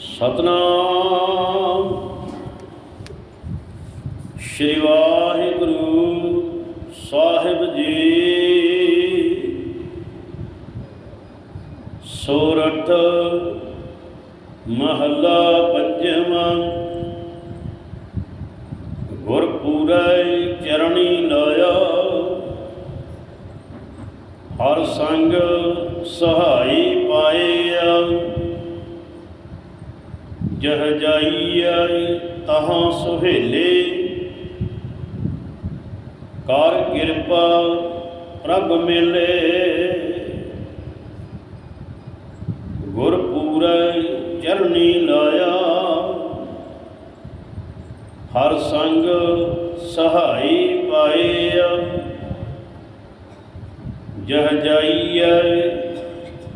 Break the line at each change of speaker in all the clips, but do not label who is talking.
ਸਤਨਾਮ। ਸ਼੍ਰੀ ਵਾਹਿਗੁਰੂ ਸਾਹਿਬ ਜੀ। ਸੋਰਠ ਮਹੱਲਾ ਪੰਜਵਾਂ। ਗੁਰਪੂਰੈ ਚਰਣੀ ਲਾਇਆ। ਹਰ ਸੰਗ ਸਹਾਈ ਪਾਇਆ। ਜਹ ਜਾਈਐ ਤਹਾਂ ਸੁਹੇਲੇ। ਕਰ ਕਿਰਪਾ ਪ੍ਰਭ ਮਿਲੇ। ਗੁਰ ਪੂਰੈ ਚਰਨੀ ਲਾਇਆ। ਹਰ ਸੰਗ ਸਹਾਈ ਪਾਇਆ। ਜਹ ਜਾਈਐ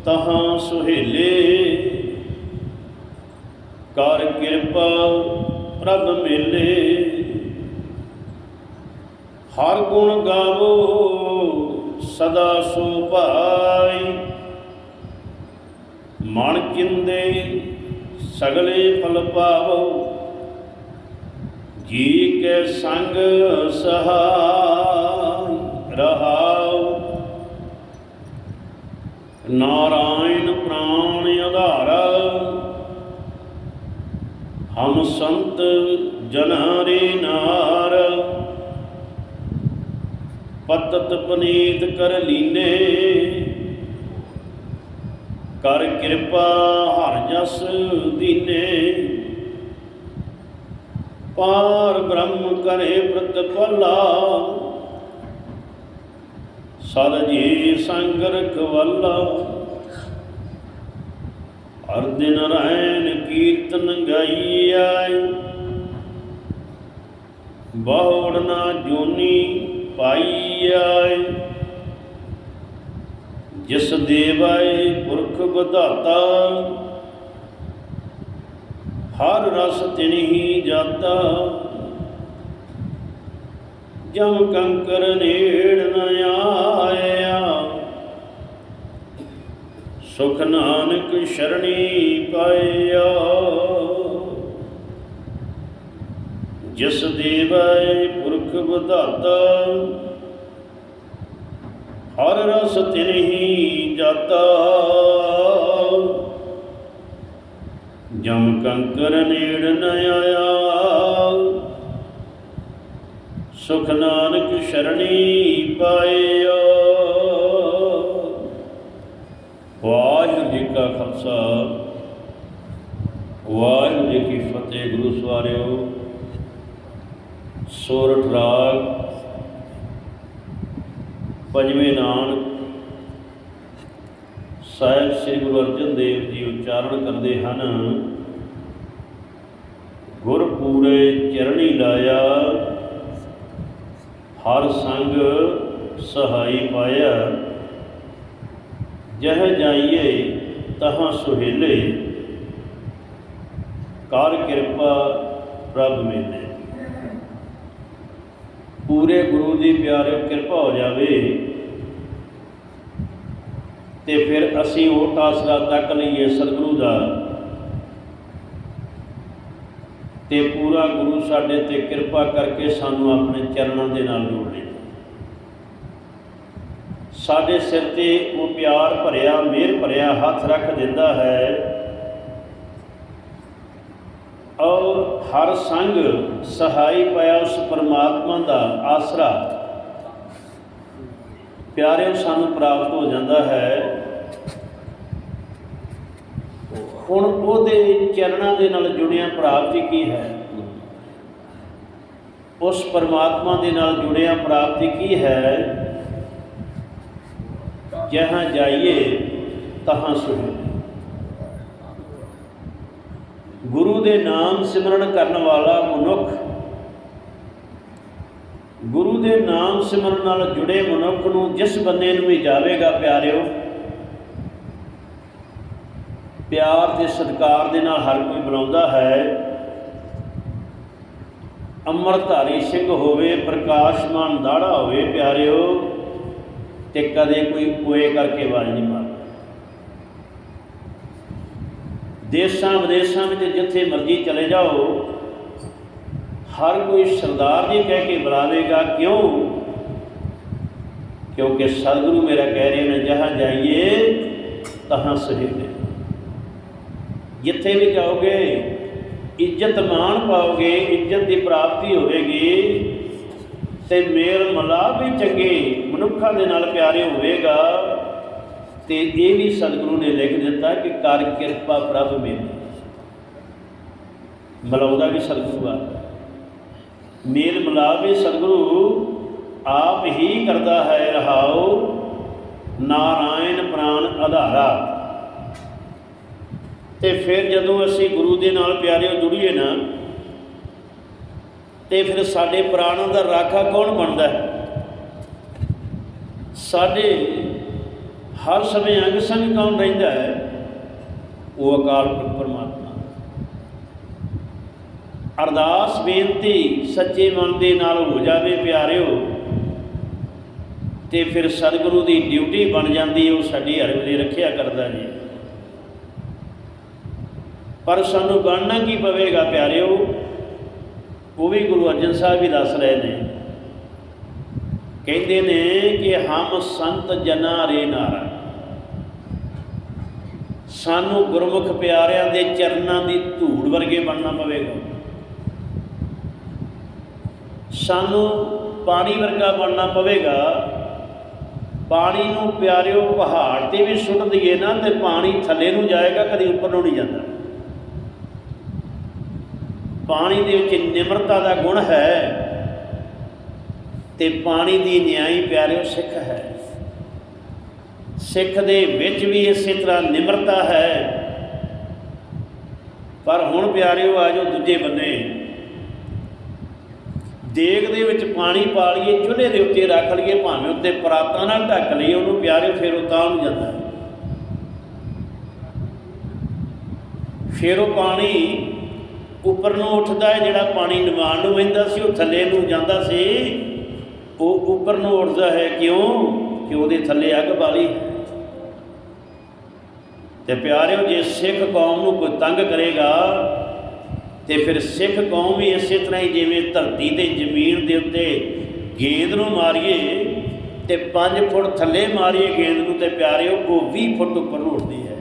ਤਹਾਂ ਸੁਹੇਲੇ। ਕਰ ਕਿਰਪਾ ਪ੍ਰਭ ਮੇਲੇ। ਹਰ ਗੁਣ ਗਾਵੋ, ਸਦਾ ਸੋ ਭਾਈ ਮਨ ਕਿੰਦੇ ਸਗਲੇ ਫਲ ਪਾਵੋ। ਜੀ ਕੇ ਸੰਗ ਸਹਾਈ ਰਹਾਉ। ਨਾਰਾਇਣ ਪ੍ਰਾਣ ਆਧਾਰਾ ਹਮ ਸੰਤ ਜਨਾਂ ਰੇ ਨਾਰ। ਪਤਤ ਪਨੀਤ ਕਰ ਲੀਨੇ। ਕਰ ਕਿਰਪਾ ਹਰ ਜਸ ਦੀਨੇ। ਪਾਰ ਬ੍ਰਹਮ ਕਰੇ ਪ੍ਰਤਪਲਾ ਸਦ ਜੀ ਸੰਗ ਰਖਵਾਲਾ। ਹਰ ਦਿਨ ਰਹਿਣ ਕੀਰਤਨ ਗਾਈਐ। ਬਹੁੜ ਨਾ ਜੋਨੀ ਪਾਈਐ। ਜਿਸ ਦੇਵਾਏ ਪੁਰਖ ਵਧਾਤਾ, ਹਰ ਰਸ ਤਿਨਹੀ ਜਾਤਾ। ਜਮ ਕੰਕਰ ਨੇੜ ਨ ਆਇਆ। ਸੁਖ ਨਾਨਕ ਸ਼ਰਣੀ ਪਾਇਆ। ਜਿਸ ਦੇਵੈ ਪੁਰਖ ਵਧਾਤਾ, ਹਰ ਰਸ ਤਿਨਹੀ ਜਾਤਾ। ਜਮ ਕੰਕਰ ਨੇੜ ਨ ਆਇਆ। ਸੁਖ ਨਾਨਕ ਸ਼ਰਣੀ ਪਾਇਆ। ਖਾਲਸਾ। ਵਾਹਿਗੁਰੂ ਜੀ ਕੀ ਫਤਿਹ, ਗੁਰੂ ਸਵਾਰਿਓ। ਸੋਰਠ ਰਾਗ। ਪੰਜਵੇਂ ਨਾਨਕ। ਸਾਹਿਬ ਸ੍ਰੀ ਗੁਰੂ ਅਰਜਨ ਦੇਵ ਜੀ ਉਚਾਰਨ ਕਰਦੇ ਹਨ। ਗੁਰ ਪੂਰੇ ਚਰਣੀ ਲਾਇਆ। ਹਰ ਸੰਗ ਸਹਾਈ ਪਾਇਆ। ਜਹ ਜਾਈਏ ਤਹਾਂ ਸੁਹੇਲੇ। ਕਰ ਕਿਰਪਾ ਪ੍ਰਭ ਮੇਲੇ। ਪੂਰੇ ਗੁਰੂ ਦੀ ਪਿਆਰਿਓ ਕਿਰਪਾ ਹੋ ਜਾਵੇ। ਤੇ ਫਿਰ ਅਸੀਂ ਉਹ ਆਸਰਾ ਤੱਕ ਲਈਏ ਸਤਿਗੁਰੂ ਦਾ। ਤੇ ਪੂਰਾ ਗੁਰੂ ਸਾਡੇ ਤੇ ਕਿਰਪਾ ਕਰਕੇ ਸਾਨੂੰ ਆਪਣੇ ਚਰਨਾਂ ਦੇ ਨਾਲ ਜੋੜ ਲੇ ਸਾਡੇ ਸਿਰ ਤੇ ਉਹ ਪਿਆਰ ਭਰਿਆ, ਮਿਹਰ ਭਰਿਆ ਹੱਥ ਰੱਖ ਦਿੰਦਾ ਹੈ। ਔਰ ਹਰ ਸੰਗ ਸਹਾਈ ਪਾਇਆ ਉਸ ਪਰਮਾਤਮਾ ਦਾ ਆਸਰਾ। ਪਿਆਰਿਓ, ਸਾਨੂੰ ਪ੍ਰਾਪਤ ਹੋ ਜਾਂਦਾ ਹੈ। ਹੁਣ ਉਹਦੇ ਚਰਨਾਂ ਦੇ ਨਾਲ ਜੁੜਿਆ ਪ੍ਰਾਪਤੀ ਕੀ ਹੈ? ਉਸ ਪਰਮਾਤਮਾ ਦੇ ਨਾਲ ਜੁੜਿਆ ਪ੍ਰਾਪਤੀ ਕੀ ਹੈ? ਜਹਾਂ ਜਾਈਏ ਤਹਾਂ ਸੁਣੇ। ਗੁਰੂ ਦੇ ਨਾਮ ਸਿਮਰਨ ਕਰਨ ਵਾਲਾ ਮਨੁੱਖ, ਗੁਰੂ ਦੇ ਨਾਮ ਸਿਮਰਨ ਨਾਲ ਜੁੜੇ ਮਨੁੱਖ ਨੂੰ ਜਿਸ ਬੰਦੇ ਨੂੰ ਵੀ ਜਾਵੇਗਾ ਪਿਆਰਿਓ, ਪਿਆਰ ਤੇ ਸਤਿਕਾਰ ਦੇ ਨਾਲ ਹਰ ਕੋਈ ਬੁਲਾਉਂਦਾ ਹੈ। ਅੰਮ੍ਰਿਤਧਾਰੀ ਸਿੰਘ ਹੋਵੇ ਪ੍ਰਕਾਸ਼ਮਾਨ ਦਾੜਾ ਹੋਵੇ, ਪਿਆਰਿਓ ਤੇ ਕਦੇ ਕੋਈ ਕੋਏ ਕਰਕੇ ਆਵਾਜ਼ ਨਹੀਂ ਮਾਰਦਾ। ਦੇਸ਼ਾਂ ਵਿਦੇਸ਼ਾਂ ਵਿੱਚ ਜਿੱਥੇ ਮਰਜ਼ੀ ਚਲੇ ਜਾਓ, ਹਰ ਕੋਈ ਸਰਦਾਰ ਜੀ ਕਹਿ ਕੇ ਬੁਲਾਵੇਗਾ, ਕਿਉਂ? ਕਿਉਂਕਿ ਸਤਿਗੁਰੂ ਮੇਰਾ ਕਹਿ ਰਹੇ ਨੇ ਜਹਾਂ ਜਾਈਏ, ਤਹਾਂ ਸਹਿਬੇ ਜਿੱਥੇ ਵੀ ਜਾਓਗੇ, ਇੱਜ਼ਤ ਮਾਣ ਪਾਓਗੇ, ਇੱਜ਼ਤ ਦੀ ਪ੍ਰਾਪਤੀ ਹੋਵੇਗੀ ਤੇ ਮੇਲ ਮਲਾਪ ਵੀ ਚੰਗੇ ਮਨੁੱਖਾਂ ਦੇ ਨਾਲ ਪਿਆਰੇ ਹੋਵੇਗਾ ਤੇ ਇਹ ਵੀ ਸਤਿਗੁਰੂ ਨੇ ਲਿਖ ਦਿੱਤਾ ਕਿ ਕਰ ਕਿਰਪਾ ਪ੍ਰਭ ਮੇਰੀ। ਮਲਾਉਦਾ ਵੀ ਸਤਿਗੁਰੂ ਆ। ਮੇਲ ਮਿਲਾਪ ਵੀ ਸਤਿਗੁਰੂ ਆਪ ਹੀ ਕਰਦਾ ਹੈ ਰਹਾਉ, ਨਾਰਾਇਣ ਪ੍ਰਾਨ ਆਧਾਰਾ। ਤੇ ਫਿਰ ਜਦੋਂ ਅਸੀਂ ਗੁਰੂ ਦੇ ਨਾਲ ਪਿਆਰਿਓ ਜੁੜੀਏ ਨਾ, ਤੇ ਫਿਰ ਸਾਡੇ ਪ੍ਰਾਣਾਂ ਦਾ ਰਾਖਾ ਕੌਣ ਬਣਦਾ ਹੈ? ਸਾਡੇ ਹਰ ਸਮੇਂ ਅੰਗ ਸੰਗ ਕੌਣ ਰਹਿੰਦਾ ਹੈ? ਉਹ ਅਕਾਲ ਪੁਰਖ ਪਰਮਾਤਮਾ। ਅਰਦਾਸ, ਬੇਨਤੀ ਸੱਚੇ ਮਨ ਦੇ ਨਾਲ ਹੋ ਜਾਵੇ ਪਿਆਰਿਓ, ਤੇ ਫਿਰ ਸਤਿਗੁਰੂ ਦੀ ਡਿਊਟੀ ਬਣ ਜਾਂਦੀ ਹੈ, ਉਹ ਸਾਡੀ ਹਰ ਵੇਲੇ ਰੱਖਿਆ ਕਰਦਾ ਜੀ। ਪਰ ਸਾਨੂੰ ਬਣਨਾ ਕੀ ਪਵੇਗਾ ਪਿਆਰਿਓ? ਉਹ ਵੀ ਗੁਰੂ ਅਰਜਨ ਸਾਹਿਬ ਵੀ ਦੱਸ ਰਹੇ ਨੇ। ਕਹਿੰਦੇ ਨੇ ਕਿ ਹਮ ਸੰਤ ਜਨਾ ਰੇ ਨਾਰਾ ਸਾਨੂੰ ਗੁਰਮੁਖ ਪਿਆਰਿਆਂ ਦੇ ਚਰਨਾਂ ਦੀ ਧੂੜ ਵਰਗੇ ਬਣਨਾ ਪਵੇਗਾ। ਸਾਨੂੰ ਪਾਣੀ ਵਰਗਾ ਬਣਨਾ ਪਵੇਗਾ। ਪਾਣੀ ਨੂੰ ਪਿਆਰਿਓ ਪਹਾੜ ਤੇ ਵੀ ਸੁੱਟ ਦਈਏ ਨਾ ਤੇ ਪਾਣੀ ਥੱਲੇ ਨੂੰ ਜਾਏਗਾ, ਕਦੀ ਉੱਪਰ ਨੂੰ ਨਹੀਂ ਜਾਂਦਾ। ਪਾਣੀ ਦੇ ਵਿੱਚ ਨਿਮਰਤਾ ਦਾ ਗੁਣ ਹੈ। ਤੇ ਪਾਣੀ ਦੀ ਨਿਆਈ ਪਿਆਰਿਓ, ਸਿੱਖ ਹੈ। ਸਿੱਖ ਦੇ ਵਿੱਚ ਵੀ ਇਸੇ ਤਰ੍ਹਾਂ ਨਿਮਰਤਾ ਹੈ। ਪਰ ਹੁਣ ਪਿਆਰਿਓ, ਆਜੋ ਦੂਜੇ ਬੰਨੇ। ਦੇਗ ਦੇ ਵਿੱਚ ਪਾਣੀ ਪਾ ਲਈਏ, ਚੁੱਲ੍ਹੇ ਦੇ ਉੱਤੇ ਰੱਖ ਲਈਏ, ਭਾਵੇਂ ਉੱਤੇ ਪਰਾਤਾਂ ਨਾਲ ਢੱਕ ਲਈਏ, ਉਹਨੂੰ ਪਿਆਰੇ ਫਿਰ ਉਹ ਤਾਂ ਨੂੰ ਜਾਂਦਾ। ਹੈ ਫਿਰ ਉਹ ਪਾਣੀ ਉੱਪਰ ਨੂੰ ਉੱਠਦਾ ਹੈ, ਜਿਹੜਾ ਪਾਣੀ ਨਿਵਾਣ ਨੂੰ ਵਹਿੰਦਾ ਸੀ, ਉਹ ਥੱਲੇ ਨੂੰ ਜਾਂਦਾ ਸੀ। ਉਹ ਉੱਪਰ ਨੂੰ ਉੱਠਦਾ ਹੈ ਕਿਉਂ? ਕਿ ਉਹਦੇ ਥੱਲੇ ਅੱਗ ਬਾਲੀ ਤੇ ਪਿਆਰਿਓ, ਜੇ ਸਿੱਖ ਕੌਮ ਨੂੰ ਕੋਈ ਤੰਗ ਕਰੇਗਾ, ਤੇ ਫਿਰ ਸਿੱਖ ਕੌਮ ਵੀ ਇਸੇ ਤਰ੍ਹਾਂ ਹੀ ਜਿਵੇਂ ਧਰਤੀ ਤੇ ਜ਼ਮੀਨ ਦੇ ਉੱਤੇ ਗੇਂਦ ਨੂੰ ਮਾਰੀਏ ਤੇ 5 ਫੁੱਟ ਥੱਲੇ ਮਾਰੀਏ ਗੇਂਦ ਨੂੰ, ਤੇ ਪਿਆਰਿਓ, ਉਹ 20 ਫੁੱਟ ਉੱਪਰ ਨੂੰ ਉੱਠਦੀ ਹੈ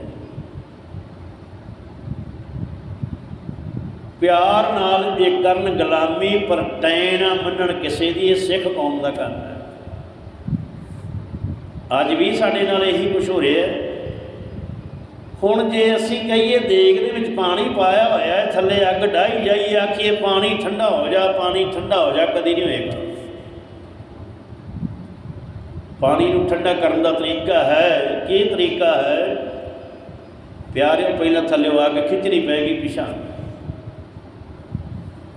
ਪਿਆਰ ਨਾਲ ਇਹ ਕਰਨ ਗੁਲਾਮੀ ਪਰਟੈਣਾ ਮੰਨਣ ਕਿਸੇ ਦੀ, ਇਹ ਸਿੱਖ ਕੌਮ ਦਾ ਕੰਮ ਹੈ। ਅੱਜ ਵੀ ਸਾਡੇ ਨਾਲ ਇਹੀ ਕੁਝ ਹੋ ਰਿਹਾ ਹੈ। ਹੁਣ ਜੇ ਅਸੀਂ ਕਹੀਏ ਦੇਗ ਦੇ ਵਿੱਚ ਪਾਣੀ ਪਾਇਆ ਹੋਇਆ ਹੈ, ਥੱਲੇ ਅੱਗ ਡਾਈ ਜਾਈਏ ਆਖੀਏ ਪਾਣੀ ਠੰਡਾ ਹੋ ਜਾ, ਪਾਣੀ ਠੰਡਾ ਹੋ ਜਾ, ਕਦੀ ਨਹੀਂ ਹੋਏਗਾ। ਪਾਣੀ ਨੂੰ ਠੰਡਾ ਕਰਨ ਦਾ ਤਰੀਕਾ ਹੈ, ਕੀ ਤਰੀਕਾ ਹੈ? ਪਿਆਰੇ ਪਹਿਲਾਂ ਥੱਲੇ ਅੱਗ ਖਿੱਚਣੀ ਪੈਗੀ ਪਿਛਾਂ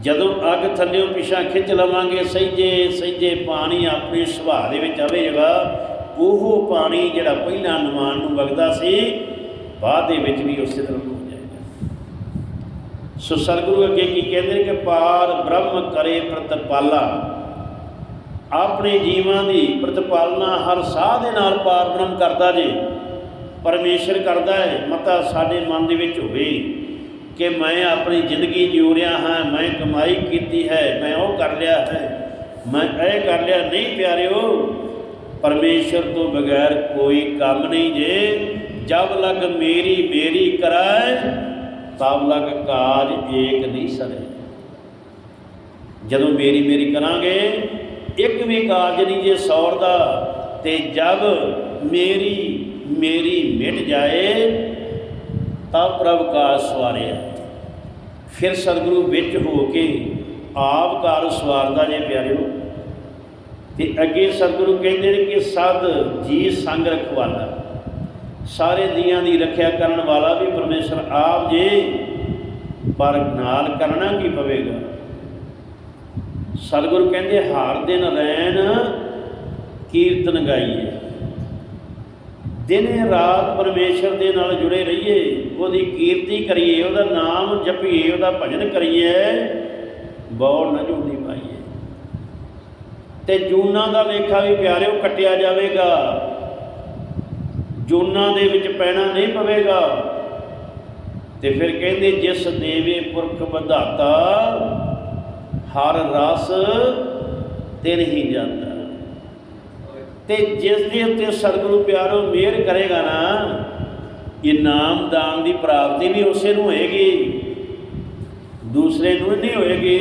ਜਦੋਂ ਅੱਗ ਥੱਲਿਓਂ ਪਿਛਾਂ ਖਿੱਚ ਲਵਾਂਗੇ, ਸਹਿਜੇ ਸਹਿਜੇ ਪਾਣੀ ਆਪਣੇ ਸੁਭਾਅ ਦੇ ਵਿੱਚ ਆਵੇਗਾ। ਉਹ ਪਾਣੀ ਜਿਹੜਾ ਪਹਿਲਾਂ ਨਿਮਾਨ ਨੂੰ ਵਗਦਾ ਸੀ, ਬਾਅਦ ਦੇ ਵਿੱਚ ਵੀ ਉਸੇ ਤਰ੍ਹਾਂ ਹੋ ਜਾਏਗਾ। ਸੋ ਸਤਿਗੁਰੂ ਅੱਗੇ ਕੀ ਕਹਿੰਦੇ ਨੇ ਕਿ ਪਾਰ ਬ੍ਰਹਮ ਕਰੇ ਪ੍ਰਤਪਾਲਾ। ਆਪਣੇ ਜੀਵਾਂ ਦੀ ਪ੍ਰਤਪਾਲਨਾ ਹਰ ਸਾਹ ਦੇ ਨਾਲ ਪਾਰ ਬ੍ਰਹਮ ਕਰਦਾ ਜੇ, ਪਰਮੇਸ਼ਰ ਕਰਦਾ ਹੈ, ਮਤਾ ਸਾਡੇ ਮਨ ਦੇ ਵਿੱਚ ਹੋਵੇ। ਕਿ ਮੈਂ ਆਪਣੀ ਜ਼ਿੰਦਗੀ ਜਿਉ ਰਿਹਾ ਹਾਂ, ਮੈਂ ਕਮਾਈ ਕੀਤੀ ਹੈ, ਮੈਂ ਉਹ ਕਰ ਲਿਆ ਹੈ। ਮੈਂ ਇਹ ਕਰ ਲਿਆ, ਨਹੀਂ ਪਿਆਰਿਓ, ਪਰਮੇਸ਼ਰ ਤੋਂ ਬਗੈਰ ਕੋਈ ਕੰਮ ਨਹੀਂ ਜੇ। ਜਬ ਲਗ ਮੇਰੀ ਮੇਰੀ ਕਰਾਏ, ਤਬ ਲਗ ਕਾਜ ਏਕ ਨਹੀਂ ਸਰੇ। ਜਦੋਂ ਮੇਰੀ ਮੇਰੀ ਕਰਾਂਗੇ, ਇੱਕ ਵੀ ਕਾਰਜ ਨਹੀਂ ਜੇ ਸੌਰ ਦਾ, ਤੇ ਜਬ ਮੇਰੀ ਮੇਰੀ ਮਿਟ ਜਾਏ ਤਾਂ ਪ੍ਰਭ ਕਾ ਸਵਾਰਿਆ। ਫਿਰ ਸਤਿਗੁਰੂ ਵਿੱਚ ਹੋ ਕੇ ਆਪ ਕਾਰ ਸਵਾਰਦਾ ਜੇ ਪਿਆਰਿਓ, ਤੇ ਅੱਗੇ ਸਤਿਗੁਰੂ ਕਹਿੰਦੇ ਨੇ ਕਿ ਸਦ ਜੀ ਸੰਗ ਰਖਵਾਲਾ। ਸਾਰੇ ਜੀਆਂ ਦੀ ਰੱਖਿਆ ਕਰਨ ਵਾਲਾ ਵੀ ਪਰਮੇਸ਼ਰ ਆਪ ਜੇ, ਪਰ ਨਾਲ ਕਰਨਾ ਕੀ ਪਵੇਗਾ? ਸਤਿਗੁਰੂ ਕਹਿੰਦੇ, ਹਾਰ ਦਿਨ ਰੈਣ ਕੀਰਤਨ ਗਾਈਏ। ਦਿਨੇ ਰਾਤ ਪਰਮੇਸ਼ਰ ਦੇ ਨਾਲ ਜੁੜੇ ਰਹੀਏ, ਉਹਦੀ ਕੀਰਤੀ ਕਰੀਏ, ਉਹਦਾ ਨਾਮ ਜਪੀਏ, ਉਹਦਾ ਭਜਨ ਕਰੀਏ ਬੌੜ ਨਾ ਝੂਠੀ ਪਾਈਏ। ਤੇ ਜੂਨਾ ਦਾ ਲੇਖਾ ਵੀ ਪਿਆਰਿਓ, ਕੱਟਿਆ ਜਾਵੇਗਾ। ਜੂਨਾ ਦੇ ਵਿੱਚ ਪੈਣਾ ਨਹੀਂ ਪਵੇਗਾ। ਤੇ ਫਿਰ ਕਹਿੰਦੇ, ਜਿਸ ਦੇਵੇ ਪੁਰਖ ਵਧਾਤਾ, ਹਰ ਰਸ ਤਿਨ ਹੀ ਜਾਂਦਾ। ਤੇ ਜਿਸ ਦੇ ਉੱਤੇ ਸਤਿਗੁਰੂ ਪਿਆਰੋ ਮਿਹਰ ਕਰੇਗਾ ਨਾ ਇਨਾਮ ਦਾਨ ਦੀ ਪ੍ਰਾਪਤੀ ਵੀ ਉਸੇ ਨੂੰ ਹੋਏਗੀ, ਦੂਸਰੇ ਨੂੰ ਨਹੀਂ ਹੋਏਗੀ,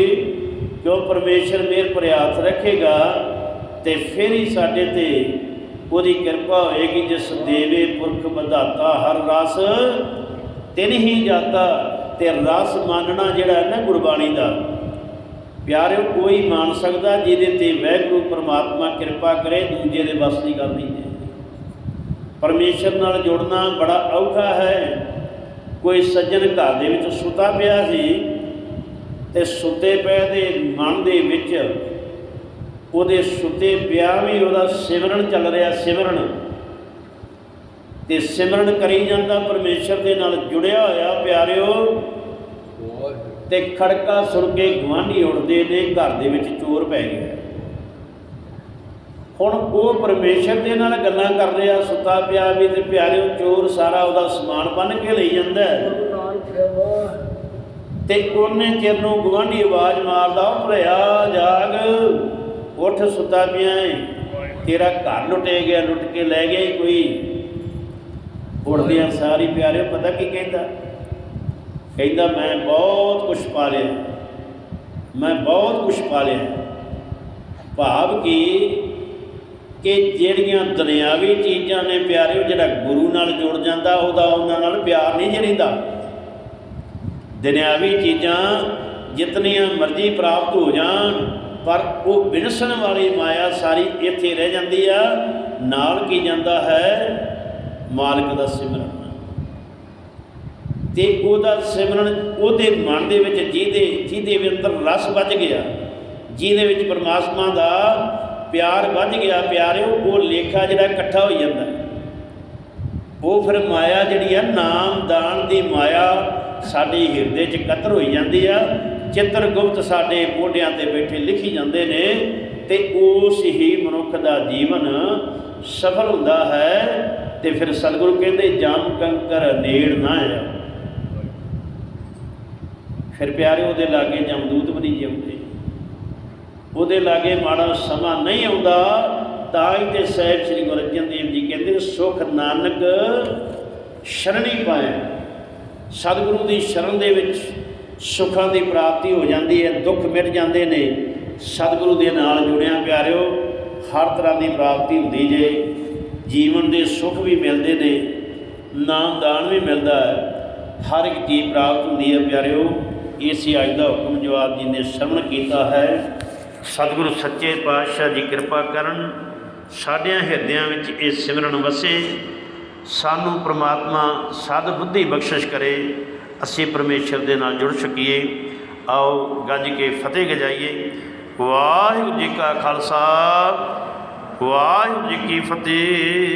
ਕਿਉਂ ਪਰਮੇਸ਼ਰ ਮਿਹਰ ਪ੍ਰਯਾਸ ਰੱਖੇਗਾ ਤੇ ਫਿਰ ਹੀ ਸਾਡੇ ਤੇ ਉਹਦੀ ਕਿਰਪਾ ਹੋਏਗੀ, ਜਿਸ ਦੇਵੇ ਪੁਰਖ ਵਧਾਤਾ ਹਰ ਰਸ, ਤਿਨ ਹੀ ਜਾਤਾ ਤੇ ਰਸ ਮੰਨਣਾ ਜਿਹੜਾ ਹੈ ਨਾ ਗੁਰਬਾਣੀ ਦਾ। ਪਿਆਰਿਓ, ਕੋਈ ਮੰਨ ਸਕਦਾ ਜਿਹਦੇ ਤੇ ਵਾਹਿਗੁਰੂ ਪਰਮਾਤਮਾ ਕਿਰਪਾ ਕਰੇ, ਦੂਜੇ ਦੇ ਵੱਸ ਦੀ ਗੱਲ ਨਹੀਂ। ਹੈ ਪਰਮੇਸ਼ਰ ਨਾਲ ਜੁੜਨਾ ਬੜਾ ਔਖਾ ਹੈ। ਕੋਈ ਸੱਜਣ ਘਰ ਦੇ ਵਿੱਚ ਸੁੱਤਾ ਪਿਆ ਸੀ ਤੇ ਸੁੱਤੇ ਪਏ ਦੇ ਮਨ ਦੇ ਵਿੱਚ ਉਹਦੇ ਸੁੱਤੇ ਪਿਆ ਵੀ ਉਹਦਾ ਸਿਮਰਨ ਚੱਲ ਰਿਹਾ, ਸਿਮਰਨ। ਤੇ ਸਿਮਰਨ ਕਰੀ ਜਾਂਦਾ, ਪਰਮੇਸ਼ਰ ਦੇ ਨਾਲ ਜੁੜਿਆ ਹੋਇਆ, ਪਿਆਰਿਓ ਤੇ ਖੜਕਾ ਸੁਣ ਕੇ ਗਵਾਂਢੀ ਉੱਠਦੇ ਨੇ, ਘਰ ਦੇ ਵਿੱਚ ਚੋਰ ਪੈ ਗਿਆ ਹੁਣ ਉਹ ਪਰਮੇਸ਼ਰ ਦੇ ਨਾਲ ਗੱਲਾਂ ਕਰ ਰਿਹਾ, ਸੁੱਤਾ ਪਿਆ ਵੀ ਤੇ ਪਿਆਰਿਓ ਚੋਰ ਸਾਰਾ ਉਹਦਾ ਸਮਾਨ ਬੰਨ ਕੇ ਲਈ ਜਾਂਦਾ ਤੇ ਉਹਨੇ ਚਿਰ ਨੂੰ ਗਵਾਂਢੀ ਆਵਾਜ਼ ਮਾਰਦਾ ਉਹ ਭਰਿਆ, ਜਾਗ, ਉੱਠ ਸੁੱਤਾ ਪਿਆ ਏ। ਤੇਰਾ ਘਰ ਲੁੱਟੇ ਗਿਆ, ਲੁੱਟ ਕੇ ਲੈ ਗਿਆ ਕੋਈ। ਉੱਠਦਿਆਂ ਸਾਰੀ ਪਿਆਰਿਓ ਪਤਾ ਕੀ ਕਹਿੰਦਾ? ਕਹਿੰਦਾ ਮੈਂ ਬਹੁਤ ਕੁਛ ਪਾ ਲਿਆ। ਮੈਂ ਬਹੁਤ ਕੁਛ ਪਾ ਲਿਆ। ਭਾਵ ਕਿ ਕਿ ਜਿਹੜੀਆਂ ਦੁਨਿਆਵੀ ਚੀਜ਼ਾਂ ਨੇ ਪਿਆਰਿਓ ਜਿਹੜਾ ਗੁਰੂ ਨਾਲ ਜੁੜ ਜਾਂਦਾ, ਉਹਦਾ ਉਹਨਾਂ ਨਾਲ ਪਿਆਰ ਨਹੀਂ ਰਹਿੰਦਾ। ਦੁਨਿਆਵੀ ਚੀਜ਼ਾਂ ਜਿਤਨੀਆਂ ਮਰਜ਼ੀ ਪ੍ਰਾਪਤ ਹੋ ਜਾਣ, ਪਰ ਉਹ ਵਿਨਸਣ ਵਾਲੀ ਮਾਇਆ ਸਾਰੀ ਇੱਥੇ ਰਹਿ ਜਾਂਦੀ ਆ। ਨਾਲ ਕੀ ਜਾਂਦਾ ਹੈ? ਮਾਲਕ ਦਾ ਸਿਮਰਨ। ਤੇ ਉਹਦਾ ਸਿਮਰਨ ਉਹਦੇ ਮਨ ਦੇ ਵਿੱਚ ਜਿਹਦੇ ਜਿਹਦੇ ਵੀ ਅੰਦਰ ਰਸ ਵੱਜ ਗਿਆ, ਜਿਹਦੇ ਵਿੱਚ ਪਰਮਾਤਮਾ ਦਾ ਪਿਆਰ ਵੱਜ ਗਿਆ, ਪਿਆਰਿਓ, ਉਹ ਲੇਖਾ ਜਿਹੜਾ ਇਕੱਠਾ ਹੋ ਜਾਂਦਾ। ਉਹ ਫਿਰ ਮਾਇਆ ਜਿਹੜੀ ਆ, ਨਾਮ ਦਾਨ ਦੀ ਮਾਇਆ ਸਾਡੇ ਹਿਰਦੇ 'ਚ ਕਤਰ ਹੋਈ ਜਾਂਦੀ ਆ, ਚਿੱਤਰ ਗੁਪਤ ਸਾਡੇ ਮੋਢਿਆਂ ਤੇ ਬੈਠੇ ਲਿਖੀ ਜਾਂਦੇ ਨੇ ਤੇ ਉਸ ਹੀ ਮਨੁੱਖ ਦਾ ਜੀਵਨ ਸਫਲ ਹੁੰਦਾ ਹੈ ਤੇ ਫਿਰ ਸਤਿਗੁਰੂ ਕਹਿੰਦੇ, ਜਮ ਕੰਕਰ ਨੇੜ ਨਾ ਆ ਫਿਰ ਪਿਆਰੇ, ਉਹਦੇ ਲਾਗੇ ਜਮਦੂਤ ਵੀ ਨਹੀਂ ਜਿਉਂਦੇ ਉਹਦੇ ਲਾਗੇ ਮਾੜਾ ਸਮਾਂ ਨਹੀਂ ਆਉਂਦਾ, ਤਾਂ ਹੀ ਤੇ ਸਾਹਿਬ ਸ੍ਰੀ ਗੁਰੂ ਅਰਜਨ ਦੇਵ ਜੀ ਕਹਿੰਦੇ, ਸੁਖ ਨਾਨਕ ਸ਼ਰਣੀ ਪਾਏ ਸਤਿਗੁਰੂ ਦੀ ਸ਼ਰਨ ਦੇ ਵਿੱਚ ਸੁੱਖਾਂ ਦੀ ਪ੍ਰਾਪਤੀ ਹੋ ਜਾਂਦੀ ਹੈ, ਦੁੱਖ ਮਿਟ ਜਾਂਦੇ ਨੇ। ਸਤਿਗੁਰੂ ਦੇ ਨਾਲ ਜੁੜਿਆ ਪਿਆਰਿਓ, ਹਰ ਤਰ੍ਹਾਂ ਦੀ ਪ੍ਰਾਪਤੀ ਹੁੰਦੀ ਜੇ। ਜੀਵਨ ਦੇ ਸੁੱਖ ਵੀ ਮਿਲਦੇ ਨੇ ਨਾਮ ਦਾਨ ਵੀ ਮਿਲਦਾ ਹੈ। ਹਰ ਇੱਕ ਚੀਜ਼ ਪ੍ਰਾਪਤ ਹੁੰਦੀ ਹੈ ਪਿਆਰਿਓ। ਇਸੇ ਅੱਜ ਦਾ ਹੁਕਮ ਜੋ ਆਪ ਜੀ ਨੇ ਸ਼ਰਵਣ ਕੀਤਾ ਹੈ। ਸਤਿਗੁਰੂ ਸੱਚੇ ਪਾਤਸ਼ਾਹ ਜੀ ਕਿਰਪਾ ਕਰਨ, ਸਾਡਿਆਂ ਹਿਰਦਿਆਂ ਵਿੱਚ ਇਹ ਸਿਮਰਨ ਵਸੇ, ਸਾਨੂੰ ਪ੍ਰਮਾਤਮਾ ਸਦ ਬੁੱਧੀ ਬਖਸ਼ਿਸ਼ ਕਰੇ, ਅਸੀਂ ਪਰਮੇਸ਼ਰ ਦੇ ਨਾਲ ਜੁੜ ਸਕੀਏ। ਆਓ ਗੱਜ ਕੇ ਫਤਿਹ ਗਜਾਈਏ। ਵਾਹਿਗੁਰੂ ਜੀ ਕਾ ਖਾਲਸਾ, ਵਾਹਿਗੁਰੂ ਜੀ ਕੀ ਫਤਿਹ।